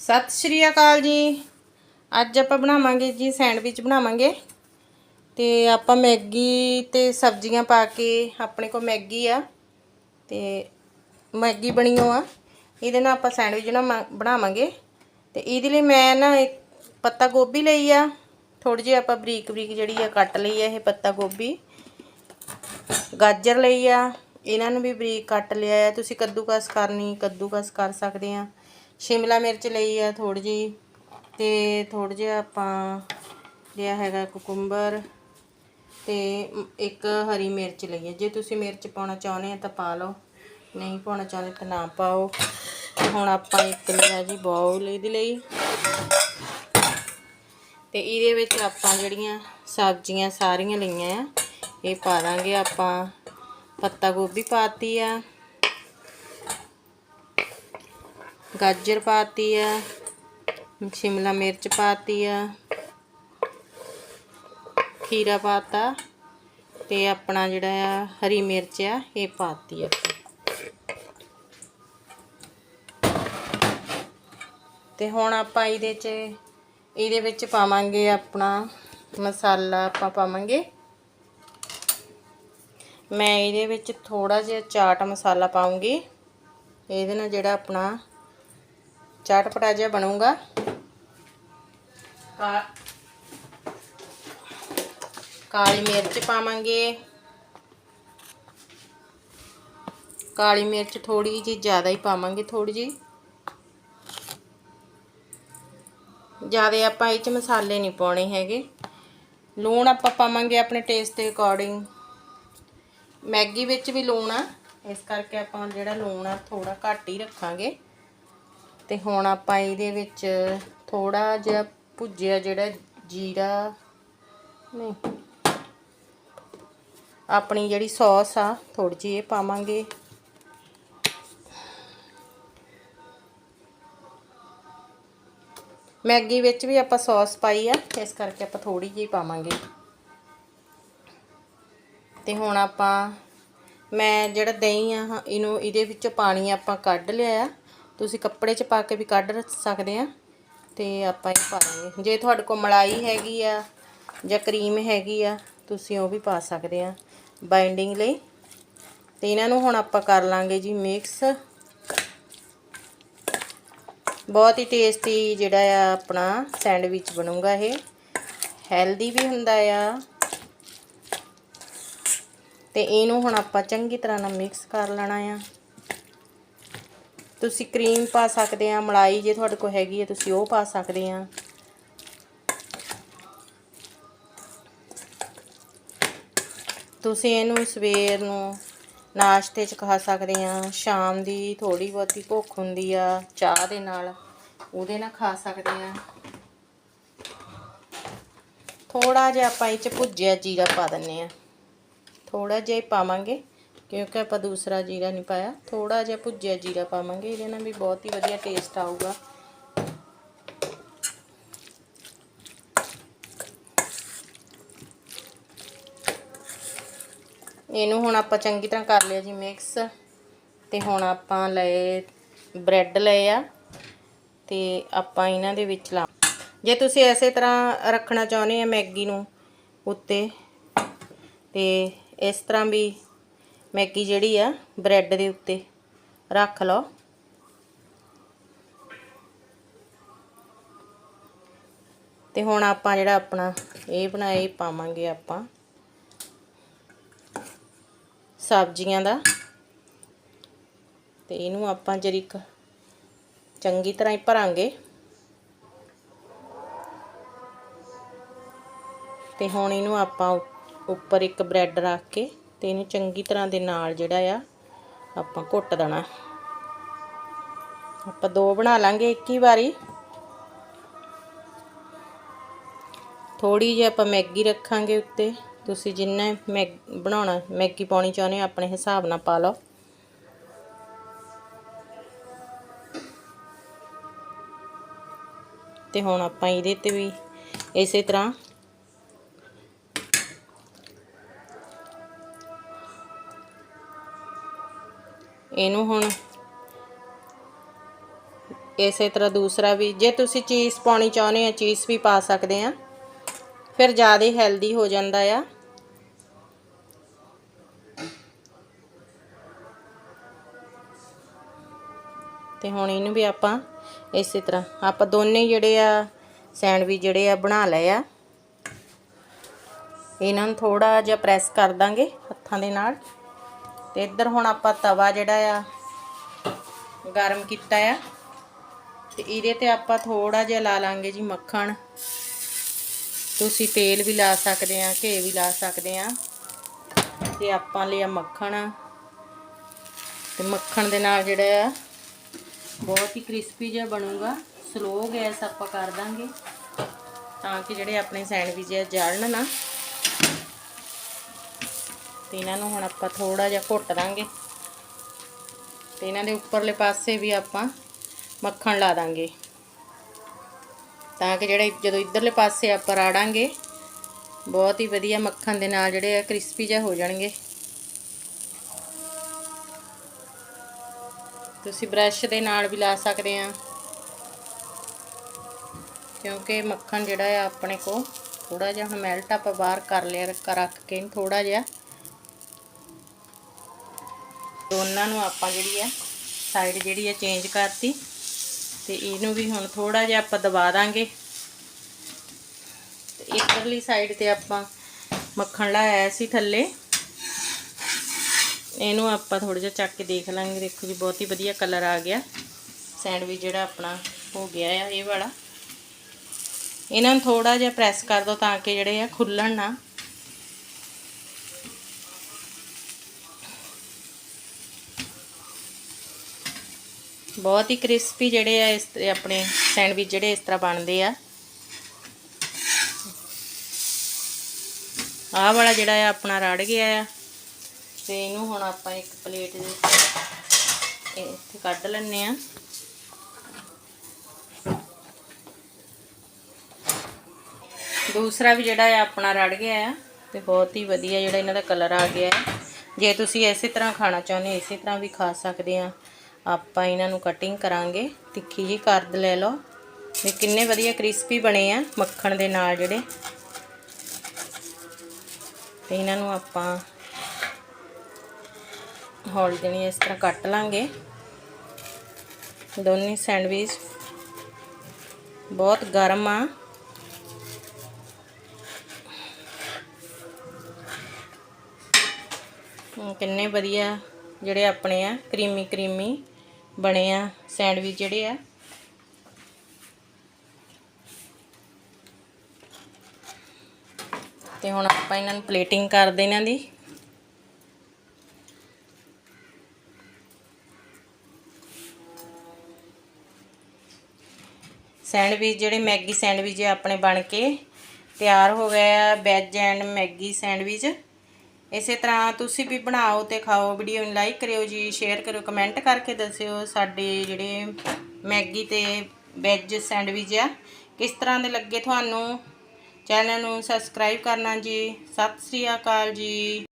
ਸਤਿ ਸ਼੍ਰੀ ਅਕਾਲ ਜੀ। ਅੱਜ ਆਪਾਂ ਬਣਾਵਾਂਗੇ ਜੀ ਸੈਂਡਵਿਚ ਬਣਾਵਾਂਗੇ। ਤੇ ਆਪਾਂ ਮੈਗੀ ਤੇ ਸਬਜ਼ੀਆਂ ਪਾ ਕੇ ਆਪਣੇ ਕੋਲ ਮੈਗੀ ਆ। ਤੇ ਮੈਗੀ ਬਣੀ ਹੋ ਆ। ਇਹਦੇ ਨਾਲ ਆਪਾਂ ਸੈਂਡਵਿਚ ਨਾ ਬਣਾਵਾਂਗੇ। ਤੇ ਇਹਦੇ ਲਈ ਮੈਂ ਨਾ ਇੱਕ ਪੱਤਾ ਗੋਭੀ ਲਈ ਆ। ਥੋੜੀ ਜਿਹੀ ਆਪਾਂ ਬਰੀਕ ਬਰੀਕ ਜਿਹੜੀ ਆ ਕੱਟ ਲਈ ਆ ਇਹ ਪੱਤਾ ਗੋਭੀ। ਗਾਜਰ ਲਈ ਆ। ਇਹਨਾਂ ਨੂੰ ਵੀ ਬਰੀਕ ਕੱਟ ਲਿਆ ਆ। ਤੁਸੀਂ ਕੱਦੂਕਸ ਕਰਨੀ, ਕੱਦੂਕਸ ਕਰ ਸਕਦੇ ਆ। ਸ਼ਿਮਲਾ ਮਿਰਚ ਲਈ ਆ ਥੋੜੀ ਜਿਹੀ ਤੇ ਥੋੜਾ ਜਿਹਾ ਆਪਾਂ ਲਿਆ ਹੈਗਾ ਕੁਕੁੰਬਰ ਤੇ ਇੱਕ ਹਰੀ ਮਿਰਚ ਲਈ ਹੈ ਜੇ ਤੁਸੀਂ ਮਿਰਚ ਪਾਉਣਾ ਚਾਹੁੰਦੇ ਆ ਤਾਂ ਪਾ ਲਓ, ਨਹੀਂ ਪਾਉਣਾ ਚਾਹੁੰਦੇ ਤਾਂ ਨਾ ਪਾਓ। ਹੁਣ ਆਪਾਂ ਇੱਕ ਲਿਆ ਜੀ ਬਾਉਲ ਇਹਦੇ ਲਈ। ਤੇ ਇਹਦੇ ਵਿੱਚ ਆਪਾਂ ਜਿਹੜੀਆਂ ਸਬਜ਼ੀਆਂ ਸਾਰੀਆਂ ਲਈਆਂ ਆ, ਇਹ ਪਾ ਦਾਂਗੇ ਆਪਾਂ। ਪੱਤਾ ਗੋਭੀ ਪਾਤੀ ਆ। ਗਾਜਰ ਪਾਤੀ ਆ, ਸ਼ਿਮਲਾ ਮਿਰਚ ਪਾਤੀ ਆ, ਖੀਰਾ ਪਾਤਾ ਤੇ ਆਪਣਾ ਜਿਹੜਾ ਆ ਹਰੀ ਮਿਰਚ ਆ, ਇਹ ਪਾਤੀ ਆ। ਤੇ ਹੁਣ ਆਪਾਂ ਇਹਦੇ 'ਚ, ਇਹਦੇ ਵਿੱਚ ਪਾਵਾਂਗੇ ਆਪਣਾ ਮਸਾਲਾ ਆਪਾਂ ਪਾਵਾਂਗੇ। ਮੈਂ ਇਹਦੇ ਵਿੱਚ ਥੋੜਾ ਜਿਹਾ ਚਾਟ ਮਸਾਲਾ ਪਾਉਂਗੀ। ਇਹਦੇ ਨਾਲ ਜਿਹੜਾ ਆਪਣਾ ਚਟਪਟਾ ਜਿਹਾ ਬਣੂਗਾ। ਕਾ ਕਾਲੀ ਮਿਰਚ ਪਾਵਾਂਗੇ। ਕਾਲੀ ਮਿਰਚ ਥੋੜੀ ਜੀ ਜ਼ਿਆਦਾ ਹੀ ਪਾਵਾਂਗੇ ਥੋੜੀ ਜੀ ਜ਼ਿਆਦਾ ਆਪਾਂ ਇਹ ਚ ਮਸਾਲੇ ਨਹੀਂ ਪਾਉਣੇ ਹੈਗੇ। ਲੂਣ ਆਪਾਂ ਪਾਵਾਂਗੇ ਆਪਣੇ ਟੇਸਟ ਦੇ ਅਕੋਰਡਿੰਗ ਮੈਗੀ ਵਿੱਚ ਵੀ ਲੂਣ ਆ, ਇਸ ਕਰਕੇ ਆਪਾਂ ਜਿਹੜਾ ਲੂਣ ਆ ਥੋੜਾ ਘੱਟ ਹੀ ਰੱਖਾਂਗੇ। ਤੇ ਹੁਣ ਆਪਾਂ ਇਹਦੇ ਵਿੱਚ ਥੋੜਾ ਜਿਹਾ ਭੁੱਜਿਆ ਜਿਹੜਾ ਜੀਰਾ, ਨਹੀਂ, ਆਪਣੀ ਜਿਹੜੀ ਸੌਸ ਆ ਥੋੜੀ ਜਿਹੀ ਇਹ ਪਾਵਾਂਗੇ। ਮੈਗੀ ਵਿੱਚ ਵੀ ਆਪਾਂ ਸੌਸ ਪਾਈ ਆ, ਇਸ ਕਰਕੇ ਆਪਾਂ ਥੋੜੀ ਜਿਹੀ ਪਾਵਾਂਗੇ। ਤੇ ਹੁਣ ਆਪਾਂ, ਮੈਂ ਜਿਹੜਾ ਦਹੀਂ ਆ, ਇਹਨੂੰ, ਇਹਦੇ ਵਿੱਚੋਂ ਪਾਣੀ ਆਪਾਂ ਕੱਢ ਲਿਆ ਆ। ਤੁਸੀਂ ਕੱਪੜੇ 'ਚ ਪਾ ਕੇ ਵੀ ਕੱਢ ਸਕਦੇ ਆ। ਤੇ ਆਪਾਂ ਇਹ ਪਾ ਲਾਂਗੇ ਜੇ ਤੁਹਾਡੇ ਕੋਲ ਮਲਾਈ ਹੈਗੀ ਆ ਜਾਂ ਕਰੀਮ ਹੈਗੀ ਆ, ਤੁਸੀਂ ਉਹ ਵੀ ਪਾ ਸਕਦੇ ਆ ਬਾਈਂਡਿੰਗ ਲਈ। ਤੇ ਇਹਨਾਂ ਨੂੰ ਹੁਣ ਆਪਾਂ ਕਰ ਲਾਂਗੇ ਜੀ ਮਿਕਸ। ਬਹੁਤ ਹੀ ਟੇਸਟੀ ਜਿਹੜਾ ਆ ਆਪਣਾ ਸੈਂਡਵਿਚ ਬਣੂਗਾ ਇਹ। ਹੈਲਦੀ ਵੀ ਹੁੰਦਾ ਆ। ਤੇ ਇਹਨੂੰ ਹੁਣ ਆਪਾਂ ਚੰਗੀ ਤਰ੍ਹਾਂ ਨਾਲ ਮਿਕਸ ਕਰ ਲੈਣਾ ਆ। ਤੁਸੀਂ ਕਰੀਮ ਪਾ ਸਕਦੇ ਆ, ਮਲਾਈ ਜੇ ਤੁਹਾਡੇ ਕੋਲ ਹੈਗੀ ਹੈ ਤੁਸੀਂ ਉਹ ਪਾ ਸਕਦੇ ਆ। ਤੁਸੀਂ ਇਹਨੂੰ ਸਵੇਰ ਨੂੰ ਨਾਸ਼ਤੇ 'ਚ ਖਾ ਸਕਦੇ ਆ, ਸ਼ਾਮ ਦੀ ਥੋੜੀ ਬਹੁਤੀ ਭੁੱਖ ਹੁੰਦੀ ਆ, ਚਾਹ ਦੇ ਨਾਲ ਉਹਦੇ ਨਾਲ ਖਾ ਸਕਦੇ ਆ। ਥੋੜਾ ਜਿਹਾ ਆਪਾਂ ਇਹ 'ਚ ਭੁੱਜਿਆ ਜੀਰਾ ਪਾ ਦਿੰਨੇ ਆ। ਥੋੜਾ ਜਿਹਾ ਹੀ ਪਾਵਾਂਗੇ। ਕਿਉਂਕਿ ਆਪਾਂ ਦੂਸਰਾ ਜੀਰਾ ਨਹੀਂ ਪਾਇਆ। ਥੋੜਾ ਜਿਹਾ ਭੁੱਜਿਆ ਜੀਰਾ ਪਾਵਾਂਗੇ, ਇਹਦੇ ਨਾਲ ਵੀ ਬਹੁਤ ਹੀ ਵਧੀਆ ਟੇਸਟ ਆਊਗਾ। ਇਹਨੂੰ ਹੁਣ ਆਪਾਂ ਚੰਗੀ ਤਰ੍ਹਾਂ ਕਰ ਲਿਆ ਜੀ ਮਿਕਸ ਤੇ ਹੁਣ ਆਪਾਂ ਲਏ ਬ੍ਰੈਡ ਲਏ ਆ। ਤੇ ਆਪਾਂ ਇਹਨਾਂ ਦੇ ਵਿੱਚ ਲਾ ਜੇ ਤੁਸੀਂ ਐਸੇ ਤਰ੍ਹਾਂ ਰੱਖਣਾ ਚਾਹੁੰਦੇ ਆ ਮੈਗੀ ਨੂੰ ਉੱਤੇ, ਤੇ ਇਸ ਤਰ੍ਹਾਂ ਵੀ ਮੈਗੀ ਜਿਹੜੀ ਆ, ਬ੍ਰੈਡ ਦੇ ਉੱਤੇ। ਰੱਖ ਲਓ। ਤੇ ਹੁਣ ਆਪਾਂ ਜਿਹੜਾ ਆਪਣਾ, ਇਹ ਬਣਾਏ ਪਾਵਾਂਗੇ ਆਪਾਂ। ਸਬਜ਼ੀਆਂ ਦਾ। ਤੇ ਇਹਨੂੰ ਆਪਾਂ ਜਰੀਕ ਚੰਗੀ ਤਰ੍ਹਾਂ ਹੀ ਭਰਾਂਗੇ। ਤੇ ਹੁਣ ਇਹਨੂੰ ਆਪਾਂ ਉੱਪਰ ਇੱਕ ਬ੍ਰੈਡ ਰੱਖ ਕੇ ਤੇ ਇਹਨੂੰ ਚੰਗੀ ਤਰ੍ਹਾਂ ਦੇ ਨਾਲ ਜਿਹੜਾ ਆ, ਆਪਾਂ ਘੁੱਟ ਦੇਣਾ। ਆਪਾਂ ਦੋ ਬਣਾ ਲਾਂਗੇ ਇੱਕ ਹੀ ਵਾਰੀ। ਥੋੜੀ ਜਿਹੀ ਆਪਾਂ ਮੈਗੀ ਰੱਖਾਂਗੇ ਉੱਤੇ। ਤੁਸੀਂ ਜਿੰਨਾ ਮੈਗ, ਬਣਾਉਣਾ, ਮੈਗੀ ਪਾਉਣੀ ਚਾਹੁੰਦੇ ਹੋ, ਆਪਣੇ ਹਿਸਾਬ ਨਾਲ ਪਾ ਲਓ। ਤੇ ਹੁਣ ਆਪਾਂ ਇਹਦੇ ਤੇ ਵੀ ਇਸੇ ਤਰ੍ਹਾਂ ਇਹਨੂੰ ਹੁਣ ਇਸੇ ਤਰ੍ਹਾਂ ਦੂਸਰਾ ਵੀ, ਜੇ ਤੁਸੀਂ ਚੀਜ਼ ਪਾਉਣੀ ਚਾਹੁੰਦੇ ਆ ਚੀਜ਼ ਵੀ ਪਾ ਸਕਦੇ ਆ। ਫਿਰ ਜ਼ਿਆਦਾ ਹੈਲਦੀ ਹੋ ਜਾਂਦਾ ਆ। ਤੇ ਹੁਣ ਇਹਨੂੰ ਵੀ ਆਪਾਂ ਇਸੇ ਤਰ੍ਹਾਂ, ਆਪਾਂ ਦੋਨੇ ਜਿਹੜੇ ਆ, ਸੈਂਡਵਿਚ ਜਿਹੜੇ ਆ, ਬਣਾ ਲਏ ਆ। ਇਹਨਾਂ ਨੂੰ ਥੋੜਾ ਜਿਹਾ ਪ੍ਰੈਸ ਕਰ ਦਾਂਗੇ ਹੱਥਾਂ ਦੇ ਨਾਲ। ਤੇ ਇੱਧਰ ਹੁਣ ਆਪਾਂ ਤਵਾ ਜਿਹੜਾ ਆ ਗਰਮ ਕੀਤਾ ਆ। ਤੇ ਇਹਦੇ ਤੇ ਆਪਾਂ ਥੋੜਾ ਜਿਹਾ ਲਾ ਲਾਂਗੇ ਜੀ ਮੱਖਣ। ਤੁਸੀਂ ਤੇਲ ਵੀ ਲਾ ਸਕਦੇ ਆ, ਘੇ ਵੀ ਲਾ ਸਕਦੇ ਆ। ਤੇ ਆਪਾਂ ਲਿਆ ਮੱਖਣ। ਤੇ ਮੱਖਣ ਦੇ ਨਾਲ ਜਿਹੜਾ ਆ, ਬਹੁਤ ਹੀ ਕ੍ਰਿਸਪੀ ਜਿਹਾ ਬਣੂਗਾ। ਸਲੋ ਗੈਸ ਆਪਾਂ ਕਰ ਦਾਂਗੇ, ਤਾਂ ਕਿ ਜਿਹੜੇ ਆਪਣੇ ਸੈਂਡਵਿਚ ਆ ਜਲਣ ਨਾ। ਤੇ ਇਹਨਾਂ ਨੂੰ ਹੁਣ ਆਪਾਂ ਥੋੜਾ ਜਿਹਾ ਘੁੱਟ ਦਾਂਗੇ। ਤੇ ਇਹਨਾਂ ਦੇ ਉੱਪਰਲੇ ਪਾਸੇ ਵੀ ਆਪਾਂ ਮੱਖਣ ਲਾ ਦਾਂਗੇ। ਤਾਂ ਕਿ ਜਿਹੜੇ ਜਦੋਂ ਇਧਰਲੇ ਪਾਸੇ ਆਪਾਂ ਰਾੜਾਂਗੇ, ਬਹੁਤ ਹੀ ਵਧੀਆ ਮੱਖਣ ਦੇ ਨਾਲ ਜਿਹੜੇ ਆ ਕ੍ਰਿਸਪੀ ਜਿਹਾ ਹੋ ਜਾਣਗੇ। ਤੁਸੀਂ ਬ੍ਰਸ਼ ਦੇ ਨਾਲ ਵੀ ਲਾ ਸਕਦੇ ਆ। ਕਿਉਂਕਿ ਮੱਖਣ ਜਿਹੜਾ ਆ ਆਪਣੇ ਕੋ ਥੋੜਾ ਜਿਹਾ ਹੁਣ ਮੈਲਟ ਆਪਾਂ ਬਾਹਰ ਕਰ ਲਿਆ, ਰੱਖ ਕੇ ਥੋੜਾ ਜਿਹਾ ਦੋਨਾਂ ਨੂੰ ਆਪਾਂ ਜਿਹੜੀ ਆ ਸਾਈਡ ਜਿਹੜੀ ਆ ਚੇਂਜ ਕਰਤੀ ਤੇ ਇਹਨੂੰ ਵੀ ਹੁਣ ਥੋੜਾ ਜਿਹਾ ਆਪਾਂ ਦਬਾ ਦਾਂਗੇ। ਤੇ ਇਧਰਲੀ ਸਾਈਡ ਤੇ ਆਪਾਂ ਮੱਖਣ ਲਾਇਆ ਸੀ ਥੱਲੇ। ਇਹਨੂੰ ਆਪਾਂ ਥੋੜਾ ਜਿਹਾ ਚੱਕ ਕੇ ਦੇਖ ਲਾਂਗੇ। ਦੇਖੋ ਜੀ, ਬਹੁਤ ਹੀ ਵਧੀਆ ਕਲਰ ਆ ਗਿਆ। ਸੈਂਡਵਿਚ ਜਿਹੜਾ ਆਪਣਾ ਹੋ ਗਿਆ ਆ, ਇਹ ਵਾਲਾ। ਇਹਨਾਂ ਨੂੰ ਥੋੜਾ ਜਿਹਾ ਪ੍ਰੈਸ ਕਰ ਦਿਓ ਤਾਂ ਕਿ ਜਿਹੜੇ ਆ ਖੁੱਲਣ ਨਾ। ਬਹੁਤ ਹੀ ਕ੍ਰਿਸਪੀ ਜਿਹੜੇ ਆ ਇਸ ਆਪਣੇ ਸੈਂਡਵਿਚ ਜਿਹੜੇ ਇਸ ਤਰ੍ਹਾਂ ਬਣਦੇ ਆ। ਆਹ ਵਾਲਾ ਜਿਹੜਾ ਆ ਆਪਣਾ ਰੜ ਗਿਆ ਆ। ਤੇ ਇਹਨੂੰ ਹੁਣ ਆਪਾਂ ਇੱਕ ਪਲੇਟ ਦੇ ਇੱਥੇ ਕੱਢ ਲੈਣੇ ਆ। ਦੂਸਰਾ ਵੀ ਜਿਹੜਾ ਆ ਆਪਣਾ ਰੜ ਗਿਆ ਆ ਤੇ ਬਹੁਤ ਹੀ ਵਧੀਆ ਜਿਹੜਾ ਇਹਨਾਂ ਦਾ ਕਲਰ ਆ ਗਿਆ ਹੈ ਜੇ ਤੁਸੀਂ ਇਸੇ ਤਰ੍ਹਾਂ ਖਾਣਾ ਚਾਹੁੰਦੇ ਹੋ, ਇਸੇ ਤਰ੍ਹਾਂ ਵੀ ਖਾ ਸਕਦੇ ਆ। ਆਪਾਂ ਇਹਨਾਂ ਨੂੰ ਕਟਿੰਗ ਕਰਾਂਗੇ। ਤਿੱਖੀ ਜੀ ਕਰਦ ਲੈ ਲਓ। ਤੇ ਕਿੰਨੇ ਵਧੀਆ ਕ੍ਰਿਸਪੀ ਬਣੇ ਆ ਮੱਖਣ ਦੇ ਨਾਲ ਜਿਹੜੇ। ਤੇ ਇਹਨਾਂ ਨੂੰ ਆਪਾਂ ਹੌਲੀ ਦੇਣੀ ਇਸ ਤਰ੍ਹਾਂ ਕੱਟ ਲਾਂਗੇ। ਦੋਨੇ ਸੈਂਡਵਿਚ ਬਹੁਤ ਗਰਮ ਆ। ਕਿੰਨੇ ਵਧੀਆ ਜਿਹੜੇ ਆਪਣੇ ਆ ਕਰੀਮੀ ਕਰੀਮੀ ਬਣੇ ਆ ਸੈਂਡਵਿਚ ਜਿਹੜੇ ਆ। ਤੇ ਹੁਣ ਆਪਾਂ ਇਹਨਾਂ ਨੂੰ ਪਲੇਟਿੰਗ ਕਰਦੇ ਇਹਨਾਂ ਦੀ ਸੈਂਡਵਿਚ ਜਿਹੜੇ ਮੈਗੀ ਸੈਂਡਵਿਚ ਆਪਣੇ ਬਣ ਕੇ ਤਿਆਰ ਹੋ ਗਏ ਆ ਵੈਜ ਐਂਡ ਮੈਗੀ ਸੈਂਡਵਿਚ। ਇਸੇ ਤਰ੍ਹਾਂ ਤੁਸੀਂ ਵੀ ਬਣਾਓ ਤੇ ਖਾਓ ਵੀਡੀਓ ਨੂੰ ਲਾਈਕ ਕਰਿਓ ਜੀ ਸ਼ੇਅਰ ਕਰਿਓ ਕਮੈਂਟ ਕਰਕੇ ਦੱਸਿਓ ਸਾਡੇ ਜਿਹੜੇ ਮੈਗੀ ਤੇ ਵੈਜ ਸੈਂਡਵਿਚ ਆ, ਕਿਸ ਤਰ੍ਹਾਂ ਦੇ ਲੱਗੇ ਤੁਹਾਨੂੰ? ਚੈਨਲ ਨੂੰ ਸਬਸਕ੍ਰਾਈਬ ਕਰਨਾ ਜੀ। ਸਤਿ ਸ੍ਰੀ ਅਕਾਲ ਜੀ।